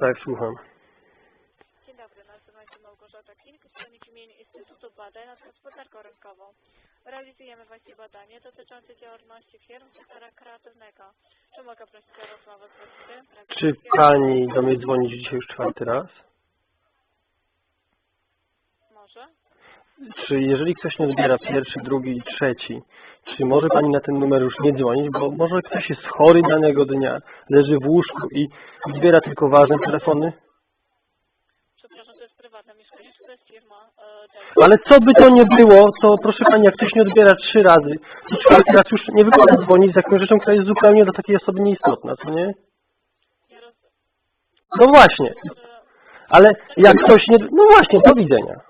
Tak, słucham. Dzień dobry, nazywam się Małgorzata Klink, dzwonię w imieniu Instytutu Badań nad Gospodarką Rynkową. Realizujemy właśnie badanie dotyczące działalności firm sektora kreatywnego. Czy mogę prosić o rozmowę z właścicielem? Czy pani do mnie dzwonić dzisiaj już czwarty raz? Może? Czy jeżeli ktoś nie odbiera pierwszy, drugi i trzeci, czy może pani na ten numer już nie dzwonić, bo może ktoś jest chory danego dnia, leży w łóżku i odbiera tylko ważne telefony? Przepraszam, to jest prywatne mieszkanie, czy to jest firma? E, tak. Ale co by to nie było, to proszę pani, jak ktoś nie odbiera trzy razy, to czwarty raz już nie wypada dzwonić z jakąś rzeczą, która jest zupełnie dla takiej osoby nieistotna, co nie? Ja roz... No właśnie, że ale jak ktoś nie... No właśnie, do widzenia.